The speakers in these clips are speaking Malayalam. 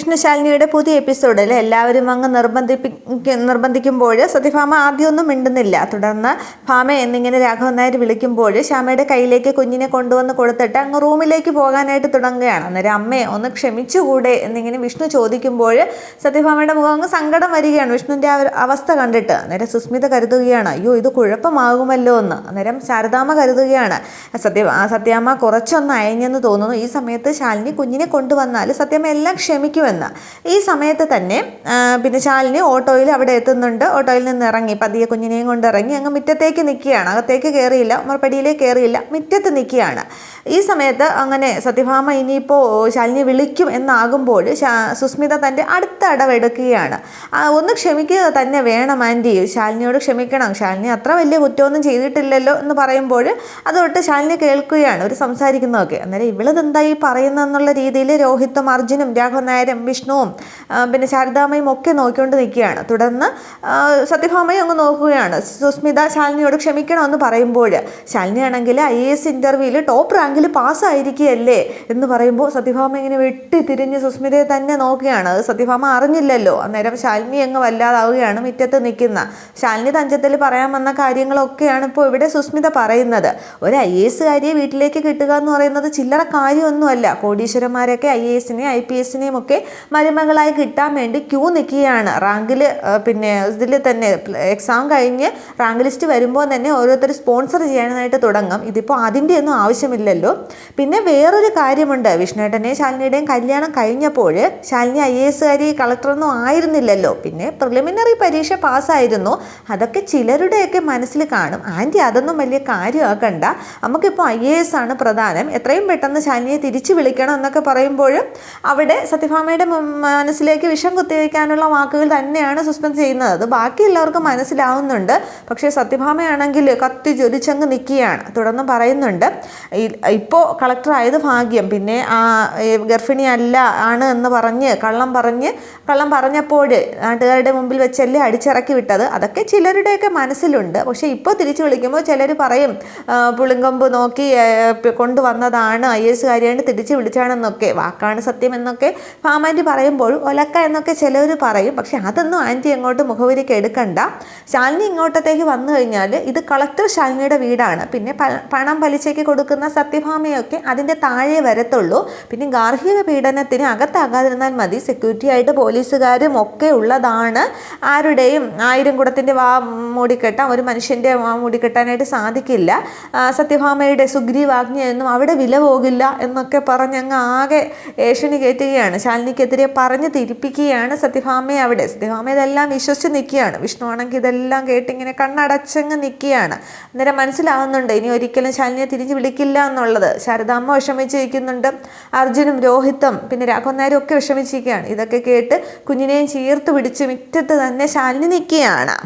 വിഷ്ണുശാലിനിയുടെ പുതിയ എപ്പിസോഡിൽ എല്ലാവരും അങ്ങ് നിർബന്ധിപ്പി നിർബന്ധിക്കുമ്പോൾ സത്യഭാമ ആദ്യമൊന്നും മിണ്ടുന്നില്ല. തുടർന്ന് ഭാമ എന്നിങ്ങനെ രാഘവൻ നായർ വിളിക്കുമ്പോൾ ശ്യാമയുടെ കയ്യിലേക്ക് കുഞ്ഞിനെ കൊണ്ടുവന്ന് കൊടുത്തിട്ട് അങ്ങ് റൂമിലേക്ക് പോകാനായിട്ട് തുടങ്ങുകയാണ്. അന്നേരം അമ്മയെ ഒന്ന് ക്ഷമിച്ചുകൂടെ എന്നിങ്ങനെ വിഷ്ണു ചോദിക്കുമ്പോൾ സത്യഭാമയുടെ മുഖം അങ്ങ് സങ്കടം വരികയാണ്. വിഷ്ണുവിന്റെ ആ ഒരു അവസ്ഥ കണ്ടിട്ട് അന്നേരം സുസ്മിത കരുതുകയാണ് അയ്യോ ഇത് കുഴപ്പമാകുമല്ലോ എന്ന്. അന്നേരം ശാരദാമ്മ കരുതുകയാണ് സത്യ സത്യാമ്മ കുറച്ചൊന്ന് അയഞ്ഞെന്ന് തോന്നുന്നു. ഈ സമയത്ത് ശാലിനി കുഞ്ഞിനെ കൊണ്ടുവന്നാൽ സത്യമ്മ എല്ലാം ക്ഷമിക്കുമെന്ന് ഈ സമയത്ത് തന്നെ പിന്നെ ശാലിനി ഓട്ടോയിൽ അവിടെ എത്തുന്നുണ്ട്. ഓട്ടോയിൽ നിന്ന് ഇറങ്ങി പതിയെ കുഞ്ഞിനെയും കൊണ്ട് ഇറങ്ങി അങ്ങ് മുറ്റത്തേക്ക് നിൽക്കുകയാണ്. അകത്തേക്ക് കയറിയില്ല ഉമ്മർപ്പടിയിലേക്ക് കയറിയില്ല മുറ്റത്ത് നിൽക്കുകയാണ്. ഈ സമയത്ത് അങ്ങനെ സത്യഭാമ ഇനിയിപ്പോൾ ശാലിനി വിളിക്കും എന്നാകുമ്പോൾ സുസ്മിത തന്റെ അടുത്ത ഇടവെടുക്കുകയാണ് ഒന്ന് ക്ഷമിക്കുക തന്നെ വേണം ആന്റി. ശാലിനിയോട് ക്ഷമിക്കണം. ശാലിനി അത്ര വലിയ കുറ്റമൊന്നും ചെയ്തിട്ടില്ലല്ലോ എന്ന് പറയുമ്പോൾ അതൊട്ട് ശാലിനി കേൾക്കുകയാണ് അവർ സംസാരിക്കുന്നതൊക്കെ. അന്നേരം ഇവളതെന്താ ഈ പറയുന്നതെന്നുള്ള രീതിയിൽ രോഹിത്തും അർജുനും രാഘവൻ നായരും വിഷ്ണുവും പിന്നെ ശാരദാമ്മയും ഒക്കെ നോക്കിക്കൊണ്ട് നിൽക്കുകയാണ്. തുടർന്ന് സത്യഭാമയും അങ്ങ് നോക്കുകയാണ്. സുസ്മിത ശാലിനിയോട് ക്ഷമിക്കണമെന്ന് പറയുമ്പോൾ ശാലിനിയാണെങ്കിൽ ഐ എ എസ് ഇന്റർവ്യൂവിൽ ടോപ്പ് റാങ്കിൽ പാസ്സായിരിക്കുകയല്ലേ എന്ന് പറയുമ്പോൾ സത്യഭാമ ഇങ്ങനെ വെട്ടി തിരിഞ്ഞ് സുസ്മിതയെ തന്നെ നോക്കുകയാണ്. അത് സത്യഭാമ അറിഞ്ഞില്ലല്ലോ. അന്നേരം ശാലിനി അങ്ങ് വല്ലാതാവുകയാണ് മുറ്റത്ത് നിൽക്കുന്ന. ശാലിനി തഞ്ചത്തിൽ പറയാൻ വന്ന കാര്യങ്ങളൊക്കെയാണ് ഇപ്പോൾ ഇവിടെ സുസ്മിത പറയുന്നത്. ഒരു ഐ എസുകാരിയെ വീട്ടിലേക്ക് കിട്ടുക എന്ന് പറയുന്നത് ചില്ലറ കാര്യമൊന്നുമല്ല. കോടീശ്വരന്മാരൊക്കെ ഐ എ എസിനെയും ഐ പി എസിനെയും ഒക്കെ മരുമകളായി കിട്ടാൻ വേണ്ടി ക്യൂ നിൽക്കുകയാണ്. റാങ്കിൽ പിന്നെ ഇതിൽ തന്നെ എക്സാം കഴിഞ്ഞ് റാങ്ക് ലിസ്റ്റ് വരുമ്പോൾ തന്നെ ഓരോരുത്തർ സ്പോൺസർ ചെയ്യാനായിട്ട് തുടങ്ങും. ഇതിപ്പോൾ അതിന്റെ ഒന്നും ആവശ്യമില്ലല്ലോ. പിന്നെ വേറൊരു കാര്യമുണ്ട്. വിഷ്ണുവേട്ടനെയും ശാലിനിയുടെയും കല്യാണം കഴിഞ്ഞപ്പോൾ ശാലിനി ഐ എസുകാരി കളക്ടറൊന്നും ആയിരുന്നില്ലല്ലോ. പിന്നെ പ്രിലിമിനറി പരീക്ഷ പാസ്സായിരുന്നു. അതൊക്കെ ചിലരുടെയൊക്കെ മനസ്സിൽ കാണും. ആന്റി അതൊന്നും വലിയ കാര്യമാക്കണ്ട. നമുക്കിപ്പോൾ ഐ എ എസ് ആണ് പ്രധാനം. എത്രയും പെട്ടെന്ന് ശാലിനിയെ തിരിച്ചു വിളിക്കണം എന്നൊക്കെ പറയുമ്പോഴും അവിടെ സത്യഭാമയുടെ മനസ്സിലേക്ക് വിഷം കുത്തിവെക്കാനുള്ള വാക്കുകൾ തന്നെയാണ് സസ്പെൻഡ് ചെയ്യുന്നത്. അത് ബാക്കി എല്ലാവർക്കും മനസ്സിലാവുന്നുണ്ട്. പക്ഷേ സത്യഭാമയാണെങ്കിൽ കത്തി ജ്വലിച്ചങ്ങ് നിൽക്കുകയാണ്. തുടർന്ന് പറയുന്നുണ്ട് ഇപ്പോൾ കളക്ടറായത് ഭാഗ്യം. പിന്നെ ആ ഗർഭിണിയല്ല ആണ് എന്ന് പറഞ്ഞ് കള്ളം പറഞ്ഞ് കള്ളം പറഞ്ഞപ്പോൾ നാട്ടുകാരുടെ മുമ്പിൽ വെച്ചല്ലേ അടിച്ചിറക്കി വിട്ടത്. അതൊക്കെ ചിലരുടെയൊക്കെ മനസ്സിലുണ്ട്. പക്ഷേ ഇപ്പോൾ തിരിച്ചു വിളിക്കുമ്പോൾ ചിലർ പറയും പുളിങ്കൊമ്പ് നോക്കി കൊണ്ടുവന്നതാണ് ഐ എസ് കാര്യമായിട്ട് തിരിച്ചു വിളിച്ചാണെന്നൊക്കെ. വാക്കാണ് സത്യം എന്നൊക്കെ ഫാമാന്റി പറയുമ്പോൾ ഒലക്ക എന്നൊക്കെ ചിലർ പറയും. പക്ഷേ അതൊന്നും ആന്റി അങ്ങോട്ട് മുഖവരിക്ക് എടുക്കണ്ട. ശാലിനി ഇങ്ങോട്ടത്തേക്ക് വന്നു കഴിഞ്ഞാൽ ഇത് കളക്ടർ ശാലിനിയുടെ വീടാണ്. പിന്നെ പണം പലിശയ്ക്ക് കൊടുക്കുന്ന സത്യഭാമയൊക്കെ അതിന്റെ താഴെ വരത്തുള്ളൂ. പിന്നെ ഗാർഹിക പീഡനത്തിന് അകത്താകാതിരുന്നാൽ മതി. സെക്യൂരിറ്റി ആയിട്ട് പോലീസുകാരും ഒക്കെ ഉള്ളതാണ്. ആരുടെയും ആയിരം കുടത്തിന്റെ വാ മൂടിക്കെട്ടാൻ ഒരു മനുഷ്യന്റെ വാ മൂടിക്കെട്ടാനായിട്ട് സാധിക്കില്ല. സത്യഭാമയുടെ സുഗ്രീവാജ്ഞയൊന്നും അവിടെ വില പോകില്ല എന്നൊക്കെ പറഞ്ഞ് അങ്ങ് ആകെ ഏഷണി കയറ്റുകയാണ്. ശാലിനിക്കെതിരെ പറഞ്ഞ് തിരിപ്പിക്കുകയാണ് സത്യഭാമയെ അവിടെ. സത്യഭാമ ഇതെല്ലാം വിശ്വസിച്ച് നിൽക്കുകയാണ്. വിഷ്ണു ആണെങ്കിൽ ഇതെല്ലാം കേട്ടിങ്ങനെ കണ്ണടച്ചങ്ങ് നിൽക്കുകയാണ്. അന്നേരം മനസ്സിലാവുന്നുണ്ട് ഇനി ഒരിക്കലും ശാലിനിയെ തിരിഞ്ഞ് വിളിക്കില്ല എന്നുള്ളത് ശാരദാമ്മ വിഷമിച്ചിരിക്കുന്നുണ്ട്. അർജുനും രോഹിത്തും പിന്നെ രാഘവൻ നായരും ഒക്കെ വിഷമിച്ചിരിക്കുകയാണ്. ഇതൊക്കെ കേട്ട് കുഞ്ഞിനെയും ചീർത്ത് പിടിച്ച് മുറ്റത്ത് തന്നെ ശാലിനി നിൽക്കുകയാണ്.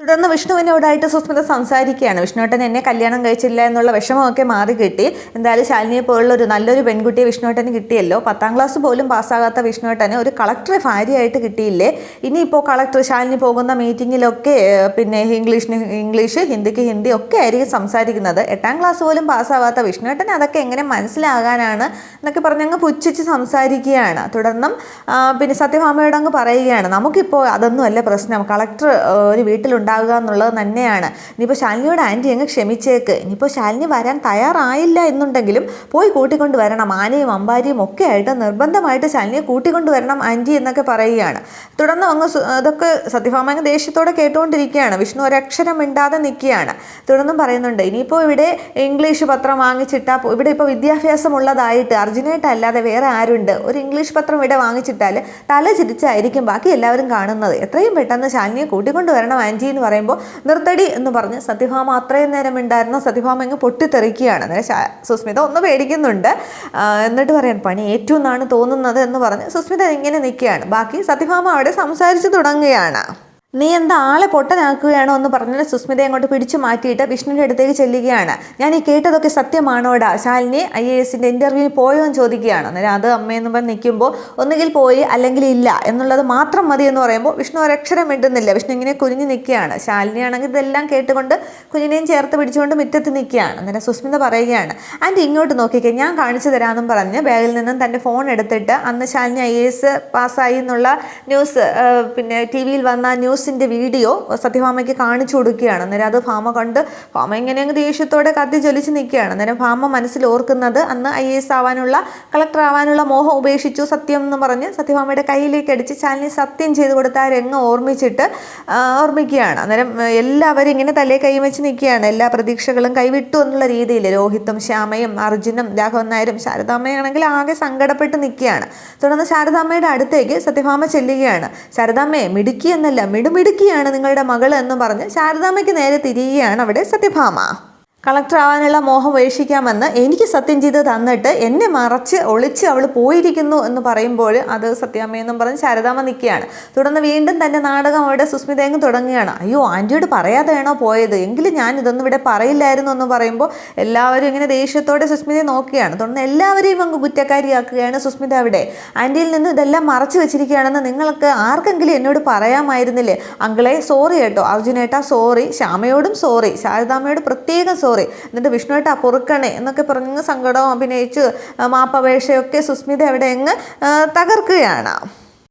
തുടർന്ന് വിഷ്ണുവിനോടായിട്ട് സുസ്മിത സംസാരിക്കുകയാണ്. വിഷ്ണുവേട്ടൻ എന്നെ കല്യാണം കഴിച്ചില്ല എന്നുള്ള വിഷമമൊക്കെ മാറി കിട്ടി എന്തായാലും ശാലിനിയെ പോലുള്ള ഒരു നല്ലൊരു പെൺകുട്ടിയെ വിഷ്ണുവേട്ടന് കിട്ടിയല്ലോ. പത്താം ക്ലാസ് പോലും പാസ്സാകാത്ത വിഷ്ണുവേട്ടന് ഒരു കളക്ടറെ ഭാര്യയായിട്ട് കിട്ടിയില്ലേ? ഇനിയിപ്പോൾ കളക്ടർ ശാലിനി പോകുന്ന മീറ്റിങ്ങിലൊക്കെ പിന്നെ ഇംഗ്ലീഷിന് ഇംഗ്ലീഷ് ഹിന്ദിക്ക് ഹിന്ദി ഒക്കെ ആയിരിക്കും സംസാരിക്കുന്നത്. എട്ടാം ക്ലാസ് പോലും പാസ്സാവാത്ത വിഷ്ണുവേട്ടൻ അതൊക്കെ എങ്ങനെ മനസ്സിലാകാനാണ് എന്നൊക്കെ പറഞ്ഞങ്ങ് പുച്ഛിച്ച് സംസാരിക്കുകയാണ്. തുടർന്നും പിന്നെ സത്യഭാമയോട് അങ്ങ് പറയുകയാണ്. നമുക്കിപ്പോൾ അതൊന്നും അല്ല പ്രശ്നം കളക്ടർ ഒരു വീട്ടിലുണ്ടാകുക എന്നുള്ളത് തന്നെയാണ്. ഇനിയിപ്പോൾ ശാലിനിയോട് ആന്റി അങ്ങ് ക്ഷമിച്ചേക്ക്. ഇനിയിപ്പോൾ ശാലിനി വരാൻ തയ്യാറായില്ല എന്നുണ്ടെങ്കിലും പോയി കൂട്ടിക്കൊണ്ട് വരണം. ആനയും അമ്പാരിയും ഒക്കെ ആയിട്ട് നിർബന്ധമായിട്ട് ശാലിനിയെ കൂട്ടിക്കൊണ്ട് വരണം ആന്റി എന്നൊക്കെ പറയുകയാണ്. തുടർന്ന് അങ്ങ് അതൊക്കെ സത്യഭാമ അങ്ങ് ദേഷ്യത്തോടെ കേട്ടുകൊണ്ടിരിക്കുകയാണ്. വിഷ്ണു ഒരക്ഷരം മിണ്ടാതെ നിൽക്കുകയാണ്. തുടർന്നും പറയുന്നുണ്ട് ഇനിയിപ്പോൾ ഇവിടെ ഇംഗ്ലീഷ് പത്രം വാങ്ങിച്ചിട്ടാൽ ഇവിടെ ഇപ്പോൾ വിദ്യാഭ്യാസമുള്ളതായിട്ട് അർജുനായിട്ടല്ലാതെ വേറെ ആരുണ്ട്? ഒരു ഇംഗ്ലീഷ് പത്രം ഇവിടെ വാങ്ങിച്ചിട്ടാൽ തല ചിരിച്ചായിരിക്കും ബാക്കി എല്ലാവരും കാണുന്നത്. എത്രയും പെട്ടെന്ന് ശാലിനിയെ കൂട്ടിക്കൊണ്ട് വരണം ആന്റി എന്ന് പറയുമ്പോൾ നിർത്തടി എന്ന് പറഞ്ഞ് സത്യഭാമ അത്രയും നേരം ഉണ്ടായിരുന്ന. സത്യഭാമ അങ്ങ് പൊട്ടിത്തെറിക്കുകയാണ്. അന്നേരം സുസ്മിത ഒന്ന് പേടിക്കുന്നുണ്ട്. എന്നിട്ട് പറയാൻ പണി ഏറ്റവും എന്നാണ് തോന്നുന്നത് എന്ന് പറഞ്ഞ് സുസ്മിത ഇങ്ങനെ നിൽക്കുകയാണ്. ബാക്കി സത്യഭാമ അവിടെ സംസാരിച്ചു തുടങ്ങുകയാണ്. നീ എന്താ ആളെ പൊട്ടനാക്കുകയാണോ എന്ന് പറഞ്ഞിട്ട് സുസ്മിത അങ്ങോട്ട് പിടിച്ചു മാറ്റിയിട്ട് വിഷ്ണുവിന്റെ അടുത്തേക്ക് ചെല്ലുകയാണ്. ഞാൻ ഈ കേട്ടതൊക്കെ സത്യമാണോടാ? ശാലിനി ഐ എ എസിന്റെ ഇന്റർവ്യൂവിന് പോയോ എന്ന് ചോദിക്കുകയാണ്. അന്നേരം അത് അമ്മയെന്ന് പറഞ്ഞ് നിൽക്കുമ്പോൾ ഒന്നുകിൽ പോയി അല്ലെങ്കിൽ ഇല്ല എന്നുള്ളത് മാത്രം മതി എന്ന് പറയുമ്പോൾ വിഷ്ണു ഒരക്ഷരം മിണ്ടുന്നില്ല. വിഷ്ണു ഇങ്ങനെ കുനിഞ്ഞ് നിൽക്കുകയാണ്. ശാലിനി ആണെങ്കിൽ ഇതെല്ലാം കേട്ടുകൊണ്ട് കുഞ്ഞിനെയും ചേർത്ത് പിടിച്ചുകൊണ്ട് മുറ്റത്ത് നിൽക്കുകയാണ്. അന്നേരം സുസ്മിത പറയുകയാണ് ആന്റി ഇങ്ങോട്ട് നോക്കിക്കേ ഞാൻ കാണിച്ചു തരാമെന്നും പറഞ്ഞ് ബാഗിൽ നിന്നും തന്റെ ഫോൺ എടുത്തിട്ട് അന്ന് ശാലിനി ഐ എ എസ് പാസ്സായി എന്നുള്ള ന്യൂസ് പിന്നെ ടി വിയിൽ വന്ന ന്യൂസിന്റെ വീഡിയോ സത്യഭാമയ്ക്ക് കാണിച്ചു കൊടുക്കുകയാണ്. അന്നേരം അത് ഭാമ കണ്ട് ഭാമ ഇങ്ങനെ അങ്ങ് ദേഷ്യത്തോടെ കത്തി ജ്വലിച്ച് നിൽക്കുകയാണ്. അന്നേരം ഭാമ മനസ്സിൽ ഓർക്കുന്നത് അന്ന് ഐ എസ് ആവാനുള്ള കളക്ടർ ആവാനുള്ള മോഹം ഉപേക്ഷിച്ചു സത്യം എന്ന് പറഞ്ഞ് സത്യഭാമയുടെ കയ്യിലേക്ക് അടിച്ച് ചാനലിൽ സത്യം ചെയ്ത് കൊടുത്ത ആ രംഗം ഓർമ്മിച്ചിട്ട് ഓർമ്മിക്കുകയാണ്. അന്നേരം എല്ലാവരും ഇങ്ങനെ തലേ കൈ വെച്ച് നിൽക്കുകയാണ്. എല്ലാ പ്രതീക്ഷകളും കൈവിട്ടു എന്നുള്ള രീതിയിൽ രോഹിത്തും ശ്യാമയും അർജുനും രാഘവൻ നായരും ശാരദാമ്മയാണെങ്കിൽ ആകെ സങ്കടപ്പെട്ട് നിൽക്കുകയാണ്. തുടർന്ന് ശാരദാമ്മയുടെ അടുത്തേക്ക് സത്യഭാമ ചെല്ലുകയാണ്. ശാരദാമ്മയെ മിടുക്കി എന്നല്ല മിടുമിടുക്കിയാണ് നിങ്ങളുടെ മകൾ എന്ന് പറഞ്ഞ് ശാരദാമ്മയ്ക്ക് നേരെ തിരിയുകയാണ് അവിടെ സത്യഭാമ. കളക്ടർ ആവാനുള്ള മോഹം ഉപേക്ഷിക്കാമെന്ന് എനിക്ക് സത്യം ചെയ്ത് തന്നിട്ട് എന്നെ മറച്ച് ഒളിച്ച് അവൾ പോയിരിക്കുന്നു എന്ന് പറയുമ്പോൾ അത് സത്യാമ്മയെന്നും പറഞ്ഞ് ശാരദാമ്മ നിൽക്കുകയാണ്. തുടർന്ന് വീണ്ടും തന്റെ നാടകം അവിടെ സുസ്മിതയങ്ങ് തുടങ്ങുകയാണ്. അയ്യോ ആന്റിയോട് പറയാതെയാണോ പോയത്? എങ്കിലും ഞാൻ ഇതൊന്നും ഇവിടെ പറയില്ലായിരുന്നു എന്ന് പറയുമ്പോൾ എല്ലാവരും ഇങ്ങനെ ദേഷ്യത്തോടെ സുസ്മിതയെ നോക്കുകയാണ്. തുടർന്ന് എല്ലാവരെയും അങ്ങ് കുറ്റക്കാരിയാക്കുകയാണ് സുസ്മിത അവിടെ. ആന്റിയിൽ നിന്ന് ഇതെല്ലാം മറച്ചു വെച്ചിരിക്കുകയാണെന്ന് നിങ്ങൾക്ക് ആർക്കെങ്കിലും എന്നോട് പറയാമായിരുന്നില്ലേ? അങ്കിളെ സോറി കേട്ടോ. അർജുനേട്ടാ സോറി ശ്യാമയോടും സോറി ശാരദാമ്മയോട് പ്രത്യേകം സോറി എന്നിട്ട് വിഷ്ണുവേട്ടാ പൊറുക്കണേ എന്നൊക്കെ പറഞ്ഞ് സങ്കടവും അഭിനയിച്ച് മാപ്പപേക്ഷയൊക്കെ സുസ്മിത അവിടെ അങ്ങ് തകർക്കുകയാണ്.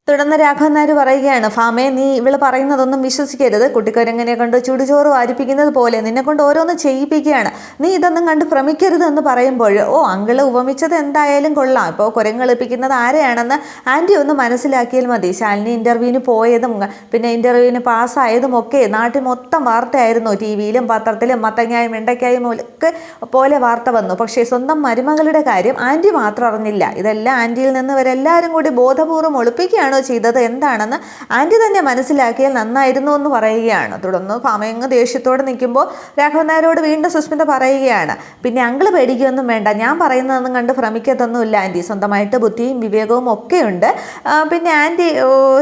തുടർന്ന് രാഘവൻ നായർ പറയുകയാണ് ഫാമേ നീ ഇവൾ പറയുന്നതൊന്നും വിശ്വസിക്കരുത്. കുട്ടിക്കൊരങ്ങനെ കൊണ്ട് ചുടുചോറ് വാരിപ്പിക്കുന്നത് പോലെ നിന്നെ കൊണ്ട് ഓരോന്ന് ചെയ്യിപ്പിക്കുകയാണ്. നീ ഇതൊന്നും കണ്ട് ഭ്രമിക്കരുത് എന്ന് പറയുമ്പോൾ ഓ അങ്കിൾ ഉപമിച്ചത് എന്തായാലും കൊള്ളാം. ഇപ്പോൾ കുരങ്ങളിപ്പിക്കുന്നത് ആരെയാണെന്ന് ആന്റി ഒന്ന് മനസ്സിലാക്കിയാൽ മതി. ശാലിനി ഇന്റർവ്യൂവിന് പോയതും പിന്നെ ഇന്റർവ്യൂവിന് പാസ്സായതും ഒക്കെ നാട്ടിൽ മൊത്തം വാർത്തയായിരുന്നു. ടി വിയിലും പത്രത്തിലും മത്തങ്ങായും വെണ്ടയ്ക്കായും ഒക്കെ പോലെ വാർത്ത വന്നു. പക്ഷേ സ്വന്തം മരുമകളുടെ കാര്യം ആന്റി മാത്രം അറിഞ്ഞില്ല. ഇതെല്ലാം ആന്റിയിൽ നിന്ന് ഇവരെല്ലാവരും കൂടി ബോധപൂർവം ഒളിപ്പിക്കുകയാണോ ചെയ്തത് എന്താണെന്ന് ആന്റി തന്നെ മനസ്സിലാക്കിയാൽ നന്നായിരുന്നു എന്ന് പറയുകയാണ്. തുടർന്ന് പാമയങ്ങ് ദേഷ്യത്തോടെ നിൽക്കുമ്പോൾ രാഘവൻ നായരോട് വീണ്ടും സുസ്മിത പറയുകയാണ് പിന്നെ അങ്കിൾ പേടിക്കുകയൊന്നും വേണ്ട ഞാൻ പറയുന്നതെന്നും കണ്ട് ഭ്രമിക്കത്തൊന്നുമില്ല ആന്റി സ്വന്തമായിട്ട് ബുദ്ധിയും വിവേകവും ഒക്കെ ഉണ്ട് പിന്നെ ആന്റി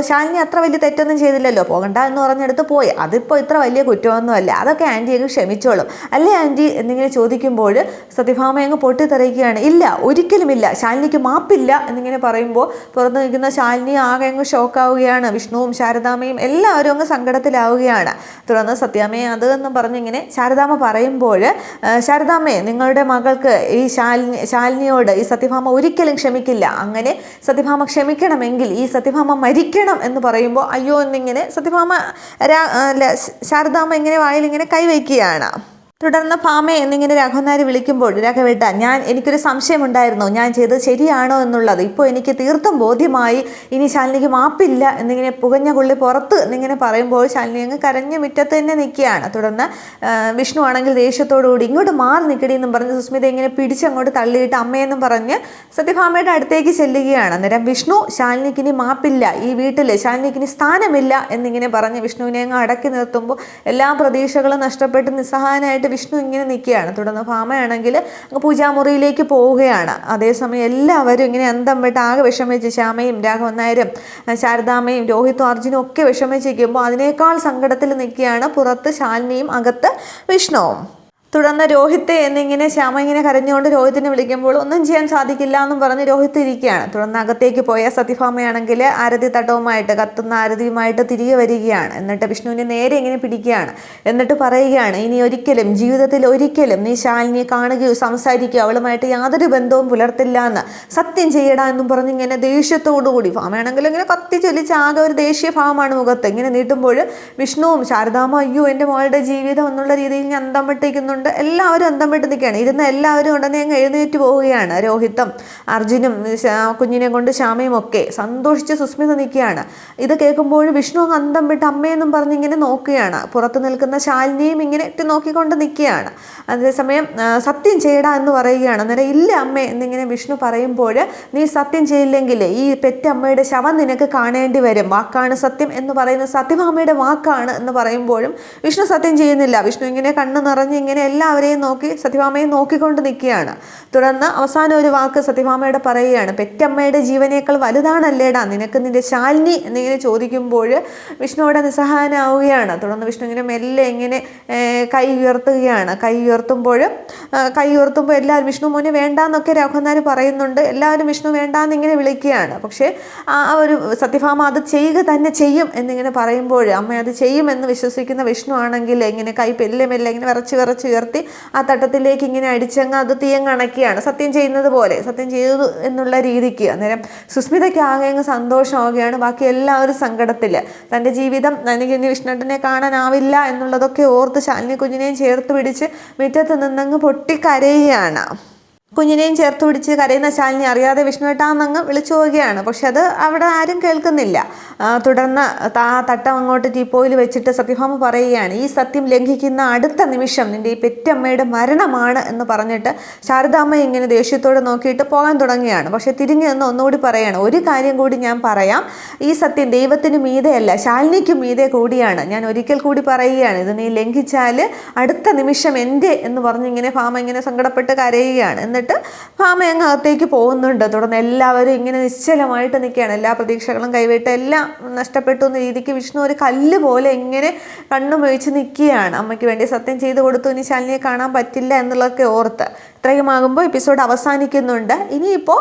ശാലിനി അത്ര വലിയ തെറ്റൊന്നും ചെയ്തില്ലല്ലോ പോകണ്ട എന്ന് പറഞ്ഞെടുത്ത് പോയി. അതിപ്പോൾ ഇത്ര വലിയ കുറ്റമൊന്നുമല്ല. അതൊക്കെ ആന്റി അങ്ങ് ക്ഷമിച്ചോളും. അല്ലേ ആന്റി എന്നിങ്ങനെ ചോദിക്കുമ്പോൾ സത്യഭാമ അങ്ങ് പൊട്ടിത്തെറിക്കുകയാണ് ഇല്ല ഒരിക്കലുമില്ല. ശാലിനിക്ക് മാപ്പില്ല. എന്നിങ്ങനെ പറയുമ്പോൾ പുറത്ത് നിൽക്കുന്ന ശാലിനി ആകെ അങ്ങ് ഷോക്കാവുകയാണ്. വിഷ്ണുവും ശാരദാമയും എല്ലാവരും അങ്ങ് സങ്കടത്തിലാവുകയാണ്. തുടർന്ന് സത്യാമയെ അത് എന്ന് പറഞ്ഞിങ്ങനെ ശാരദാമ്മ പറയുമ്പോൾ ശാരദാമയെ നിങ്ങളുടെ മകൾക്ക് ഈ ശാലിനി ശാലിനിയോട് ഈ സത്യഭാമ ഒരിക്കലും ക്ഷമിക്കില്ല. അങ്ങനെ സത്യഭാമ ക്ഷമിക്കണമെങ്കിൽ ഈ സത്യഭാമ മരിക്കണം എന്ന് പറയുമ്പോൾ അയ്യോ എന്നിങ്ങനെ സത്യഭാമ ശാരദാമ ശാരദാമ്മ ഇങ്ങനെ വായിൽ ഇങ്ങനെ കൈവയ്ക്കുകയാണ്. തുടർന്ന് ഭാമേ എന്നിങ്ങനെ രാഘവൻ വിളിക്കുമ്പോൾ രാഘവേട്ട ഞാൻ എനിക്കൊരു സംശയമുണ്ടായിരുന്നു. ഞാൻ ചെയ്തത് ശരിയാണോ എന്നുള്ളത്. ഇപ്പോൾ എനിക്ക് തീർത്തും ബോധ്യമായി ഇനി ശാലിനിക്ക് മാപ്പില്ല എന്നിങ്ങനെ പുകഞ്ഞ കുള്ളി പുറത്ത് എന്നിങ്ങനെ പറയുമ്പോൾ ശാലിനി അങ്ങ് കരഞ്ഞ മുറ്റത്ത് തന്നെ നിൽക്കുകയാണ്. തുടർന്ന് വിഷ്ണു ആണെങ്കിൽ ദേഷ്യത്തോടുകൂടി ഇങ്ങോട്ട് മാറി നിൽക്കടി എന്നും പറഞ്ഞ് സുസ്മിത ഇങ്ങനെ പിടിച്ചങ്ങോട്ട് തള്ളിയിട്ട് അമ്മയെന്നും പറഞ്ഞ് സത്യഭാമയുടെ അടുത്തേക്ക് ചെല്ലുകയാണ്. അന്നേരം വിഷ്ണു ശാലിനിക്ക് ഇനി മാപ്പില്ല ഈ വീട്ടിൽ ശാലിനിക്ക് ഇനി സ്ഥാനമില്ല എന്നിങ്ങനെ പറഞ്ഞ് വിഷ്ണുവിനെ അങ്ങ് അടക്കി നിർത്തുമ്പോൾ എല്ലാ പ്രതീക്ഷകളും നഷ്ടപ്പെട്ട് നിസ്സഹായനായിട്ട് വിഷ്ണു ഇങ്ങനെ നിൽക്കുകയാണ്. തുടർന്ന് ഭാമയാണെങ്കിൽ അങ്ങ് പൂജാമുറിയിലേക്ക് പോവുകയാണ്. അതേസമയം എല്ലാവരും ഇങ്ങനെ അന്തം വിട്ട് ആകെ വിഷമിച്ച് ശ്യാമയും രാഘവൻ നായരും ശാരദാമ്മയും രോഹിത്തും അർജുനും ഒക്കെ വിഷമിച്ചിരിക്കുമ്പോൾ അതിനേക്കാൾ സങ്കടത്തിൽ നിൽക്കുകയാണ് പുറത്ത് ശാലിനിയും അകത്ത് വിഷ്ണുവും. തുടർന്ന് രോഹിത്തെ എന്നിങ്ങനെ ശ്യാമ ഇങ്ങനെ കരഞ്ഞുകൊണ്ട് രോഹിത്തിനെ വിളിക്കുമ്പോൾ ഒന്നും ചെയ്യാൻ സാധിക്കില്ല എന്നും പറഞ്ഞ് രോഹിത്ത് ഇരിക്കുകയാണ്. തുടർന്ന് അകത്തേക്ക് പോയ സത്യഭാമയാണെങ്കിൽ ആരതി തട്ടവുമായിട്ട് കത്തുന്ന ആരതിയുമായിട്ട് തിരികെ വരികയാണ്. എന്നിട്ട് വിഷ്ണുവിനെ നേരെ ഇങ്ങനെ പിടിക്കുകയാണ്. എന്നിട്ട് പറയുകയാണ് ഇനി ഒരിക്കലും ജീവിതത്തിൽ ഒരിക്കലും നീ ശാലിനിയെ കാണുകയോ സംസാരിക്കുകയോ അവളുമായിട്ട് യാതൊരു ബന്ധവും പുലർത്തില്ല എന്ന് സത്യം ചെയ്യടാ എന്നും പറഞ്ഞ് ഇങ്ങനെ ദേഷ്യത്തോടുകൂടി ഭാമയാണെങ്കിൽ ഇങ്ങനെ കത്തി ചൊല്ലിച്ച് ആകെ ഒരു ദേഷ്യ ഭാവമാണ് മുഖത്ത്. ഇങ്ങനെ നീട്ടുമ്പോൾ വിഷ്ണുവും ശാരദാമ്മ അയ്യോ എന്റെ മോളുടെ ജീവിതം എന്നുള്ള രീതിയിൽ ഞാൻ അന്തം വിട്ടിരിക്കുന്നുണ്ട് എല്ലാവരും അന്തം വിട്ട് നിൽക്കുകയാണ് ഇരുന്ന് എല്ലാവരും ഉടനെ അങ്ങ് എഴുന്നേറ്റ് പോവുകയാണ് രോഹിത്തും അർജുനും കുഞ്ഞിനെ കൊണ്ട് ശ്യാമയും ഒക്കെ. സന്തോഷിച്ച് സുസ്മിത നിൽക്കുകയാണ്. ഇത് കേൾക്കുമ്പോൾ വിഷ്ണു അങ്ങ് അന്തം വിട്ട് അമ്മയെന്നും പറഞ്ഞ് ഇങ്ങനെ നോക്കുകയാണ്. പുറത്ത് നിൽക്കുന്ന ശാലിനിയും ഇങ്ങനെ നോക്കിക്കൊണ്ട് നിൽക്കുകയാണ്. അതേസമയം സത്യം ചെയ്യടാ എന്ന് പറയുകയാണ്. അന്നേരം ഇല്ല അമ്മേ എന്നിങ്ങനെ വിഷ്ണു പറയുമ്പോൾ നീ സത്യം ചെയ്യില്ലെങ്കിൽ ഈ പെറ്റമ്മയുടെ ശവം നിനക്ക് കാണേണ്ടി വരും. വാക്കാണ് സത്യം എന്ന് പറയുന്നത് സത്യഭാമയുടെ വാക്കാണ് എന്ന് പറയുമ്പോഴും വിഷ്ണു സത്യം ചെയ്യുന്നില്ല. വിഷ്ണു ഇങ്ങനെ കണ്ണ് നിറഞ്ഞ് ഇങ്ങനെ എല്ലാവരെയും നോക്കി സത്യഭാമയെ നോക്കിക്കൊണ്ട് നിൽക്കുകയാണ്. തുടർന്ന് അവസാനം ഒരു വാക്ക് സത്യഭാമയുടെ പറയുകയാണ്. പെറ്റമ്മയുടെ ജീവനേക്കാൾ വലുതാണല്ലേടാ നിനക്ക് നിന്റെ ശാലിനി എന്നിങ്ങനെ ചോദിക്കുമ്പോൾ വിഷ്ണു അവിടെ നിസ്സഹായനാവുകയാണ്. തുടർന്ന് വിഷ്ണു ഇങ്ങനെ മെല്ലെ ഇങ്ങനെ കൈ ഉയർത്തുകയാണ്. കൈ ഉയർത്തുമ്പോൾ കൈ ഉയർത്തുമ്പോൾ എല്ലാവരും വിഷ്ണു മോനെ വേണ്ടാന്നൊക്കെ രഘുനാർ പറയുന്നുണ്ട്. എല്ലാവരും വിഷ്ണു വേണ്ടാന്ന് ഇങ്ങനെ വിളിക്കുകയാണ്. പക്ഷേ ആ ഒരു സത്യഭാമ അത് ചെയ്യുക തന്നെ ചെയ്യും എന്നിങ്ങനെ പറയുമ്പോൾ അമ്മ അത് ചെയ്യുമെന്ന് വിശ്വസിക്കുന്ന വിഷ്ണു ആണെങ്കിൽ ഇങ്ങനെ കൈ പെല്ലെ മെല്ലെ ഇങ്ങനെ വിറച്ച് വിറച്ച് ആ തട്ടത്തിലേക്ക് ഇങ്ങനെ അടിച്ചങ്ങ് അത് തീയങ്ങണക്കിയാണ്. സത്യം ചെയ്യുന്നത് പോലെ സത്യം ചെയ്തു എന്നുള്ള രീതിക്ക് അന്നേരം സുസ്മിതയ്ക്ക് ആകെ അങ്ങ് സന്തോഷമാവുകയാണ്. ബാക്കി എല്ലാവരും സങ്കടത്തിൽ തന്റെ ജീവിതം തനിക്ക് ഇനി വിഷ്ണുട്ടനെ കാണാനാവില്ല എന്നുള്ളതൊക്കെ ഓർത്ത് ശാലിനി കുഞ്ഞിനെയും ചേർത്ത് പിടിച്ച് മുറ്റത്ത് നിന്നങ്ങ് പൊട്ടിക്കരയുകയാണ്. കുഞ്ഞിനെയും ചേർത്ത് പിടിച്ച് കരയുന്ന ശാലിനി അറിയാതെ വിഷ്ണുവേട്ടാന്നങ്ങ് വിളിച്ചു പോവുകയാണ്. പക്ഷെ അത് അവിടെ ആരും കേൾക്കുന്നില്ല. തുടർന്ന് ആ തട്ടം അങ്ങോട്ട് ടീപ്പോയിൽ വെച്ചിട്ട് സത്യഭാമ പറയുകയാണ് ഈ സത്യം ലംഘിക്കുന്ന അടുത്ത നിമിഷം നിന്റെ ഈ പെറ്റമ്മയുടെ മരണമാണ് എന്ന് പറഞ്ഞിട്ട് ശാരദാമ്മ ഇങ്ങനെ ദേഷ്യത്തോടെ നോക്കിയിട്ട് പോകാൻ തുടങ്ങുകയാണ്. പക്ഷെ തിരിഞ്ഞു നിന്ന് ഒന്നുകൂടി പറയാണ് ഒരു കാര്യം കൂടി ഞാൻ പറയാം. ഈ സത്യം ദൈവത്തിന് മീതെയല്ല ശാലിനിക്കും മീതെ കൂടിയാണ്. ഞാൻ ഒരിക്കൽ കൂടി പറയുകയാണ് ഇത് നീ ലംഘിച്ചാൽ അടുത്ത നിമിഷം എന്റെ എന്ന് പറഞ്ഞിങ്ങനെ ഭാമ ഇങ്ങനെ സങ്കടപ്പെട്ട് കരയുകയാണ്. എന്നിട്ട് ഭാമ അങ്ങ് അകത്തേക്ക് പോകുന്നുണ്ട്. തുടർന്ന് എല്ലാവരും ഇങ്ങനെ നിശ്ചലമായിട്ട് നിൽക്കുകയാണ്. എല്ലാ പ്രതീക്ഷകളും കൈവിട്ട് എല്ലാം നഷ്ടപ്പെട്ടു എന്ന രീതിക്ക് വിഷ്ണു ഒരു കല്ല് പോലെ ഇങ്ങനെ കണ്ണുമൊഴിച്ച് നിൽക്കുകയാണ്. അമ്മയ്ക്ക് വേണ്ടി സത്യം ചെയ്തു കൊടുത്തു. ഇനി ശാലിനിയെ കാണാൻ പറ്റില്ല എന്നുള്ളതൊക്കെ ഓർത്ത് ഇത്രയും ആകുമ്പോൾ എപ്പിസോഡ് അവസാനിക്കുന്നുണ്ട്. ഇനിയിപ്പോൾ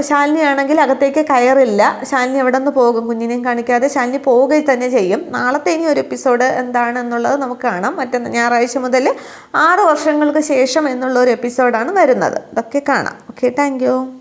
ശാലിനി ആണെങ്കിൽ അകത്തേക്ക് കയറില്ല. ശാലിനി എവിടെ നിന്ന് പോകും? കുഞ്ഞിനെയും കാണിക്കാതെ ശാലിനി പോവുക തന്നെ ചെയ്യും. നാളത്തെ ഇനി ഒരു എപ്പിസോഡ് എന്താണ് എന്നുള്ളത് നമുക്ക് കാണാം. മറ്റേ ഞായറാഴ്ച മുതൽ ആറ് വർഷങ്ങൾക്ക് ശേഷം എന്നുള്ള ഒരു എപ്പിസോഡാണ് വരുന്നത്. ഇതൊക്കെ കാണാം. Okay thank